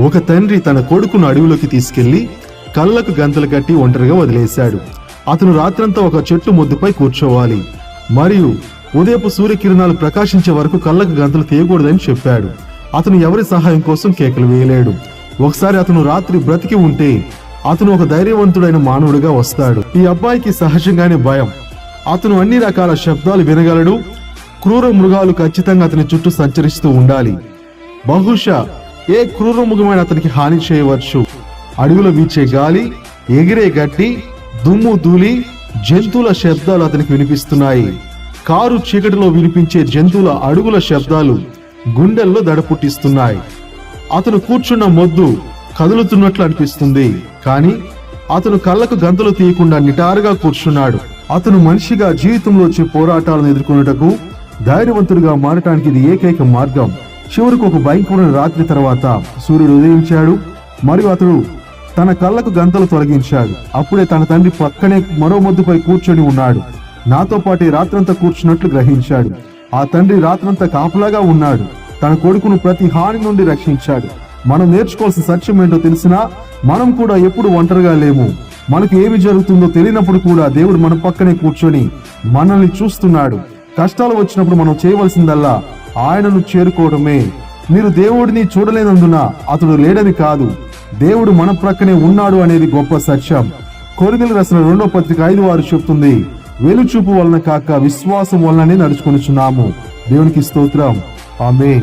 ఒక తండ్రి తన కొడుకును అడవిలోకి తీసుకెళ్ళి కళ్ళకు గంతలు కట్టి ఒంటరిగా వదిలేశాడు. అతను రాత్రంతా ఒక చెట్టు ముద్దుపై కూర్చోవాలి. మరియు ఉదయపు సూర్యకిరణాలు ప్రకాశించే వరకు కళ్ళకు గంతలు తీయకూడదని చెప్పాడు. అతను ఎవరి సహాయం కోసం కేకలు వేయలేడు. ఒకసారి అతను రాత్రి బ్రతికి ఉంటే అతను ఒక ధైర్యవంతుడైన మానవుడిగా వస్తాడు. ఈ అబ్బాయికి సహజంగానే భయం. అతను అన్ని రకాల శబ్దాలు వినగలడు. క్రూర మృగాలు ఖచ్చితంగా అతని చుట్టూ సంచరిస్తూ ఉండాలి. బహుశా ఏ క్రూర మృగమైన అతనికి హాని చేయవచ్చు. అడవిలో వీచే గాలి ఎగిరే గట్టి దుమ్ము ధూళి జంతువుల శబ్దాలు అతనికి వినిపిస్తున్నాయి. కారు చీకటిలో వినిపించే జంతువుల అడుగుల శబ్దాలు గుండెల్లో దడ పుట్టిస్తున్నాయి అతను కూర్చున్న మొద్దు కదులుతున్నట్లు అనిపిస్తుంది. కానీ అతను కళ్ళకు గంతలు తీయకుండా నిటారుగా కూర్చున్నాడు. అతను మనిషిగా జీవితంలో వచ్చే పోరాటాలను ఎదుర్కొనుటకు ధైర్యవంతుడిగా మారటానికి ఇది ఏకైక మార్గం. చివరికి ఒక భయంకరమైన రాత్రి తర్వాత సూర్యుడు ఉదయించాడు మరియు అతడు తన కళ్ళకు గంతలు తొలగించాడు. అప్పుడే తన తండ్రి పక్కనే మరో మొద్దుపై కూర్చొని ఉన్నాడు. నాతో పాటు రాత్రంతా కూర్చున్నట్లు గ్రహించాడు. ఆ తండ్రి రాత్రంతా కాపలాగా ఉన్నాడు. తన కొడుకును ప్రతి హాని నుండి రక్షించాడు. మనం నేర్చుకోవాల్సిన సత్యం ఏంటో తెలిసినా మనం కూడా ఎప్పుడు ఒంటరిగా లేము. మనకు ఏమి జరుగుతుందో తెలియనప్పుడు కూడా దేవుడు మన పక్కనే కూర్చొని మనల్ని చూస్తున్నాడు. కష్టాలు వచ్చినప్పుడు మనం చేయవలసిందల్లా ఆయనను చేరుకోవడమే. మీరు దేవుడిని చూడలేనందున అతడు లేడని కాదు దేవుడు మన ప్రక్కనే ఉన్నాడు అనేది గొప్ప సత్యం. కొరిదలు రాసిన రెండో పత్రిక ఐదు వారు చెప్తుంది వెలుచూపు వలన కాక విశ్వాసం వలననే నడుచుకొనిచున్నాము. దేవునికి స్తోత్రం. ఆమె